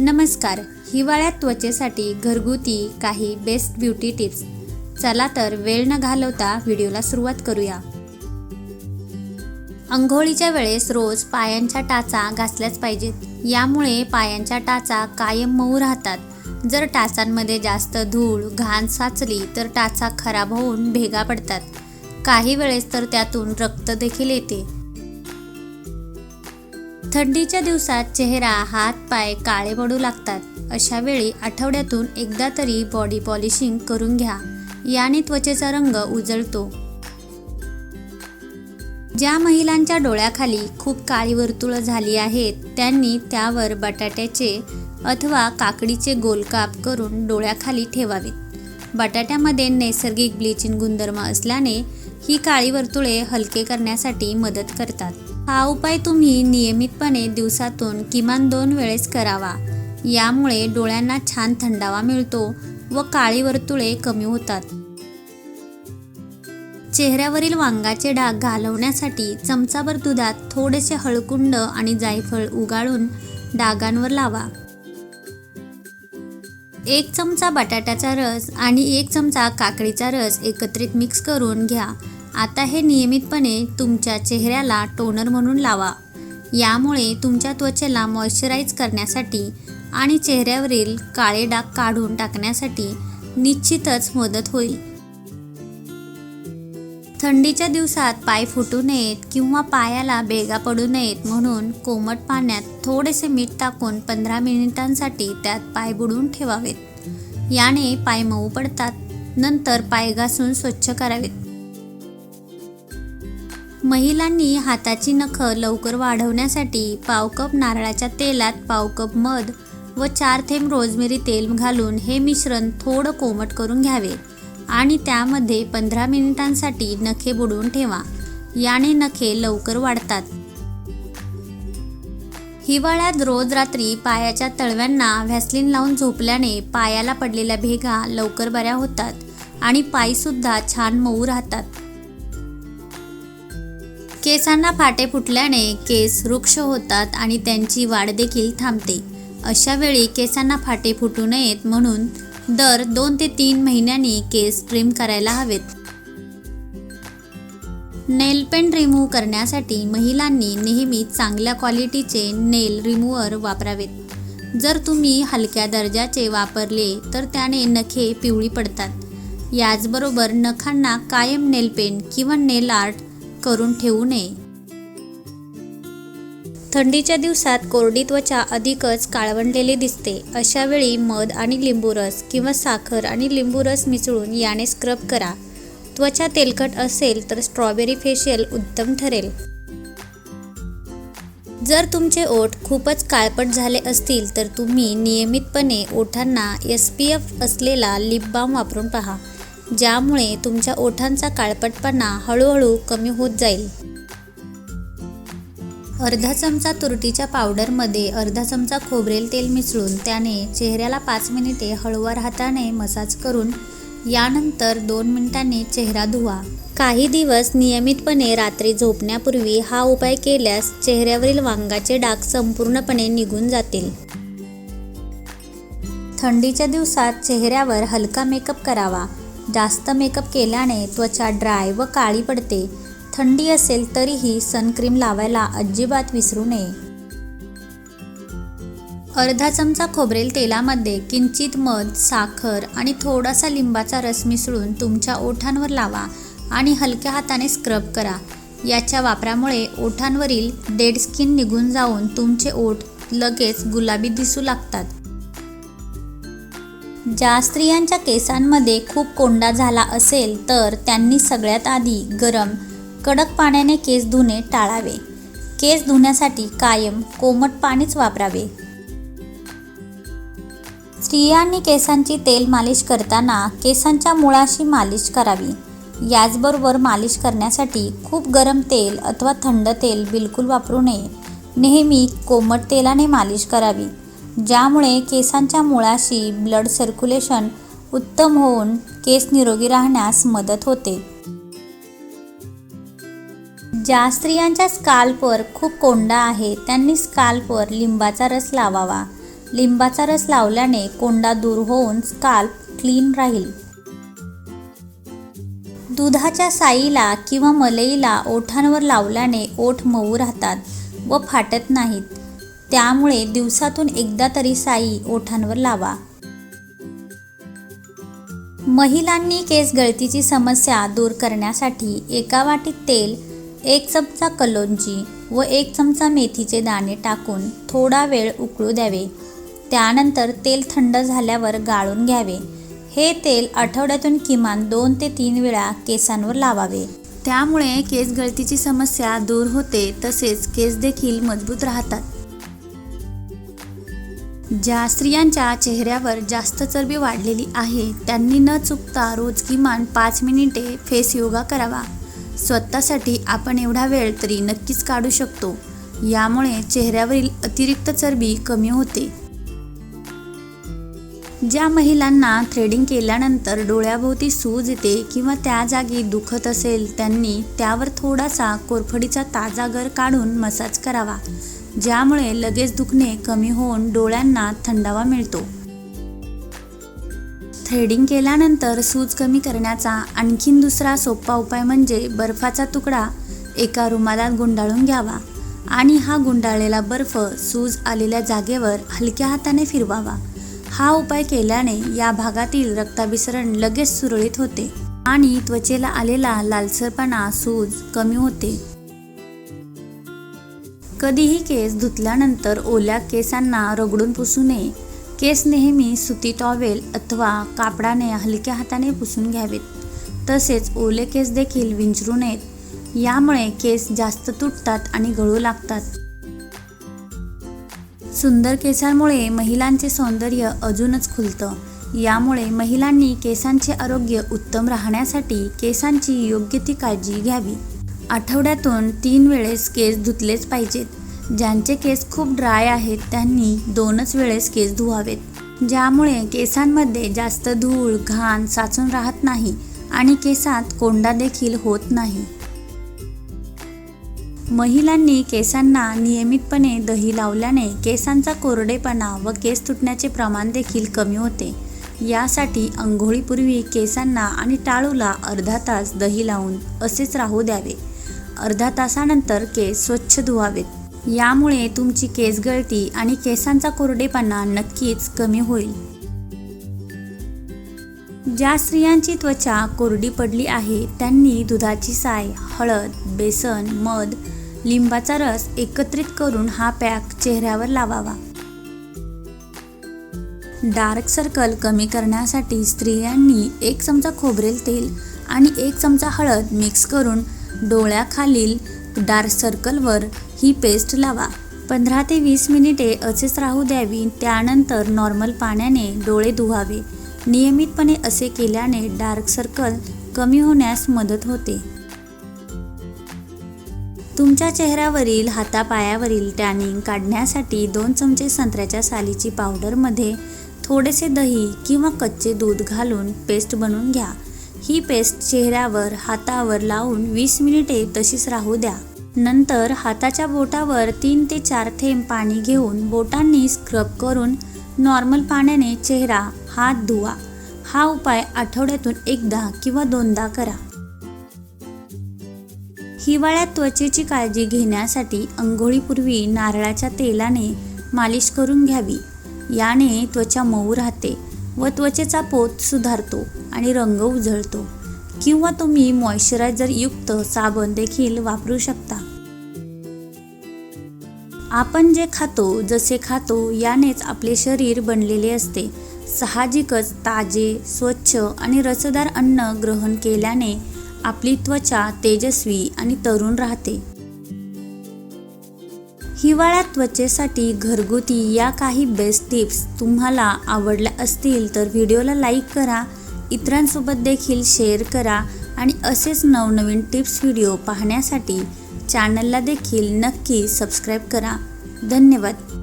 नमस्कार. हिवाळ्यात त्वचेसाठी घरगुती काही बेस्ट ब्युटी टिप्स चला तर वेळ न घालवता व्हिडिओला सुरुवात करूया. अंघोळीच्या वेळेस रोज पायांच्या टाचा घासल्याच पाहिजेत. यामुळे पायांच्या टाचा कायम मऊ राहतात. जर टाचांमध्ये जास्त धूळ घाण साचली तर टाचा खराब होऊन भेगा पडतात. काही वेळेस तर त्यातून रक्त देखील येते. थंडीच्या दिवसात चेहरा हात पाय काळे पडू लागतात. अशा वेळी आठवड्यातून एकदा तरी बॉडी पॉलिशिंग करून घ्या. याने त्वचेचा रंग उजळतो. ज्या महिलांच्या डोळ्याखाली खूप काळी वर्तुळं झाली आहेत त्यांनी त्यावर बटाट्याचे अथवा काकडीचे गोलकाप करून डोळ्याखाली ठेवावेत. बटाट्यामध्ये नैसर्गिक ब्लिचिंग गुणधर्म असल्याने ही काळी वर्तुळे हलके करण्यासाठी मदत करतात. हा उपाय तुम्ही नियमितपणे दिवसातून किमान दोन वेळेस करावा. यामुळे डोळ्यांना छान थंडावा मिळतो व काळी वर्तुळे कमी होतात. चेहऱ्यावरील वांगाचे डाग घालवण्यासाठी चमचाभर दुधात थोडेसे हळकुंड आणि जायफळ उगाळून डागांवर लावा. एक चमचा बटाट्याचा रस आणि एक चमचा काकडीचा रस एकत्रित मिक्स करून घ्या. आता हे नियमितपणे तुमच्या चेहऱ्याला टोनर म्हणून लावा. यामुळे तुमच्या त्वचेला मॉइश्चराईज करण्यासाठी आणि चेहऱ्यावरील काळे डाग काढून टाकण्यासाठी निश्चितच मदत होईल. थंडीच्या दिवसात पाय फुटू नयेत किंवा पायाला बेगा पडू नयेत म्हणून कोमट पाण्यात थोडेसे मीठ टाकून पंधरा मिनिटांसाठी त्यात पाय बुडवून ठेवावेत. याने पाय मऊ पडतात. नंतर पाय घासून स्वच्छ करावेत. महिलांनी हाताची नखं लवकर वाढवण्यासाठी पाव कप नारळाच्या तेलात पाव कप मध व चार थेंब रोजमेरी तेल घालून हे मिश्रण थोडं कोमट करून घ्यावे आणि त्यामध्ये पंधरा मिनिटांसाठी नखे बुडवून ठेवा. याने नखे लवकर वाढतात. हिवाळ्यात रोज रात्री पायाच्या तळव्यांना व्हॅसलिन लावून झोपल्याने पायाला पडलेल्या भेगा लवकर बऱ्या होतात आणि पायसुद्धा छान मऊ राहतात. केसांना फाटे फुटल्याने केस वृक्ष होतात आणि त्यांची वाढ देखील थांबते. अशा वेळी केसांना फाटे फुटू नयेत म्हणून दर दोन ते तीन महिन्यांनी केस ट्रिम करायला हवेत. नेल पेंट रिमूव्ह करण्यासाठी महिलांनी नेहमी चांगल्या क्वालिटीचे नेल रिमूव्हर वापरावेत. जर तुम्ही हलक्या दर्जाचे वापरले तर त्याने नखे पिवळी पडतात. याचबरोबर नखांना कायम नेल पेंट किंवा नेल आर्ट करून ठेवू नये. थंडीच्या दिवसात कोरडी त्वचा अधिकच काळवंडलेली दिसते. अशा वेळी मध आणि लिंबू रस किंवा साखर आणि लिंबू रस मिसळून याने स्क्रब करा. त्वचा तेलकट असेल तर स्ट्रॉबेरी फेशियल उत्तम ठरेल. जर तुमचे ओठ खूपच काळपट झाले असतील तर तुम्ही नियमितपणे ओठांना एस पी एफ असलेला लिप बाम वापरून पहा. ज्यामुळे तुमच्या ओठांचा काळपटपणा हळूहळू कमी होत जाईल. अर्धा चमचा तुरटीच्या पावडरमध्ये अर्धा चमचा खोबरेल तेल मिसळून त्याने चेहऱ्याला पाच मिनिटे हळूवार हाताने मसाज करून यानंतर दोन मिनिटांनी चेहरा धुवा. काही दिवस नियमितपणे रात्री झोपण्यापूर्वी हा उपाय केल्यास चेहऱ्यावरील वांगाचे डाग संपूर्णपणे निघून जातील. थंडीच्या दिवसात चेहऱ्यावर हलका मेकअप करावा. जास्त मेकअप केल्याने त्वचा ड्राय व काळी पडते. थंडी असेल तरीही सनक्रीम लावायला अजिबात विसरू नये. अर्धा चमचा खोबरेल तेलामध्ये किंचित मध साखर आणि थोडासा लिंबाचा रस मिसळून तुमच्या ओठांवर लावा आणि हलक्या हाताने स्क्रब करा. याच्या वापरामुळे ओठांवरील डेड स्किन निघून जाऊन तुमचे ओठ लगेच गुलाबी दिसू लागतात. ज्या स्त्रियांच्या केसांमध्ये खूप कोंडा झाला असेल तर त्यांनी सगळ्यात आधी गरम कडक पाण्याने केस धुणे टाळावे. केस धुण्यासाठी कायम कोमट पाणीच वापरावे. स्त्रियांनी केसांची तेल मालिश करताना केसांच्या मुळाशी मालिश करावी. याचबरोबर मालिश करण्यासाठी खूप गरम तेल अथवा थंड तेल बिलकुल वापरू नये. नेहमी कोमट तेलाने मालिश करावी. ज्यामुळे केसांच्या मुळाशी ब्लड सर्क्युलेशन उत्तम होऊन केस निरोगी राहण्यास मदत होते. ज्या स्त्रियांच्या स्काल्पवर खूप कोंडा आहे त्यांनी स्काल्पवर लिंबाचा रस लावावा. लिंबाचा रस लावल्याने कोंडा दूर होऊन स्काल्प क्लीन राहील. दुधाच्या साईला किंवा मलईला ओठांवर लावल्याने ओठ मऊ राहतात व फाटत नाहीत. त्यामुळे दिवसातून एकदा तरी साई ओठांवर लावा. महिलांनी केस गळतीची समस्या दूर करण्यासाठी एका वाटीत तेल एक चमचा कलोंजी व एक चमचा मेथीचे दाणे टाकून थोडा वेळ उकळू द्यावे. त्यानंतर तेल थंड झाल्यावर गाळून घ्यावे. हे तेल आठवड्यातून किमान दोन ते तीन वेळा केसांवर लावावे. त्यामुळे केस गळतीची समस्या दूर होते तसेच केस देखील मजबूत राहतात. ज्या स्त्रियांच्या चेहऱ्यावर जास्त चरबी वाढलेली आहे त्यांनी न चुकता रोज किमान पाच मिनिटे फेस योगा करावा. स्वतःसाठी आपण एवढा वेळ तरी नक्कीच काढू शकतो. यामुळे चेहऱ्यावरील अतिरिक्त चरबी कमी होते. ज्या महिलांना थ्रेडिंग केल्यानंतर डोळ्याभोवती सूज येते किंवा त्या जागी दुखत असेल त्यांनी त्यावर थोडासा कोरफडीचा ताजा गर काढून मसाज करावा. ज्यामुळे लगेच दुखणे कमी होऊन डोळ्यांना थंडावा मिळतो. थ्रेडिंग केल्यानंतर सूज कमी करण्याचा आणखीन दुसरा सोपा उपाय म्हणजे बर्फाचा तुकडा एका रुमालात गुंडाळून घ्यावा आणि हा गुंडाळलेला बर्फ सूज आलेल्या जागेवर हलक्या हाताने फिरवावा. हा उपाय केल्याने या भागातील रक्ताभिसरण लगेच सुरळीत होते आणि त्वचेला आलेला लालसरपणा सूज कमी होते. कधीही केस धुतल्यानंतर ओल्या केसांना रगडून पुसू नये. केस नेहमी सुती टॉवेल अथवा कापडाने हलक्या हाताने पुसून घ्यावेत. तसेच ओले केस देखील विंचरू नयेत. यामुळे केस जास्त तुटतात आणि गळू लागतात. सुंदर केसांमुळे महिलांचे सौंदर्य अजूनच खुलतं. यामुळे महिलांनी केसांचे आरोग्य उत्तम राहण्यासाठी केसांची योग्य ती काळजी घ्यावी. आठवड्यातून तीन वेळेस केस धुतलेच पाहिजेत. ज्यांचे केस खूप ड्राय आहेत त्यांनी दोनच वेळेस केस धुवावेत. ज्यामुळे केसांमध्ये जास्त धूळ घाण साचून राहत नाही आणि केसात कोंडा देखील होत नाही. महिलांनी केसांना नियमितपणे दही लावल्याने केसांचा कोरडेपणा व केस तुटण्याचे प्रमाण देखील कमी होते. यासाठी अंघोळीपूर्वी केसांना आणि टाळूला अर्धा तास दही लावून असेच राहू द्यावे. अर्धा तासानंतर केस स्वच्छ धुवावेत. यामुळे तुमची केस गळती आणि केसांचा कोरडेपणा नक्कीच कमी होईल. ज्या स्त्रियांची त्वचा कोरडी पडली आहे त्यांनी दुधाची साय हळद बेसन मध लिंबाचा रस एकत्रित करून हा पॅक चेहऱ्यावर लावावा. डार्क सर्कल कमी करण्यासाठी स्त्रियांनी एक चमचा खोबरेल तेल आणि एक चमचा हळद मिक्स करून डोळ्याखालील डार्क सर्कलवर ही पेस्ट लावा. पंधरा ते वीस मिनिटे असेच राहू द्यावी. त्यानंतर नॉर्मल पाण्याने डोळे धुवावे. नियमितपणे असे केल्याने डार्क सर्कल कमी होण्यास मदत होते. तुमच्या चेहऱ्यावरील हातापायावरील टॅनिंग काढण्यासाठी दोन चमचे संत्र्याच्या सालीची पावडरमध्ये थोडेसे दही किंवा कच्चे दूध घालून पेस्ट बनवून घ्या. ही पेस्ट चेहऱ्यावर हातावर लावून वीस मिनिटे तशीच राहू द्या. नंतर हाताच्या बोटावर तीन ते चार थेंब पाणी घेऊन बोटांनी स्क्रब करून नॉर्मल पाण्याने चेहरा हात धुवा. हा उपाय आठवड्यातून एकदा किंवा दोनदा करा. हिवाळ्यात त्वचेची काळजी घेण्यासाठी अंघोळीपूर्वी नारळाच्या तेलाने मालिश करून घ्यावी. याने त्वचा मऊ राहते. व त्वचेचा पोत सुधारतो आणि रंग उजळतो. किंवा तुम्ही मॉइश्चरायझर युक्त साबण देखील वापरू शकता. आपण जे खातो जसे खातो यानेच आपले शरीर बनलेले असते. साहजिकच ताजे स्वच्छ आणि रसदार अन्न ग्रहण केल्याने आपली त्वचा तेजस्वी आणि तरुण राहते. हिवाळ्यात त्वचेसाठी घरगुती या काही बेस्ट टिप्स तुम्हाला आवडल्या असतील तर व्हिडिओला लाईक करा. इतरांसोबत देखील शेअर करा आणि असेच नवनवीन टिप्स व्हिडिओ पाहण्यासाठी चॅनलला देखील नक्की सबस्क्राईब करा. धन्यवाद.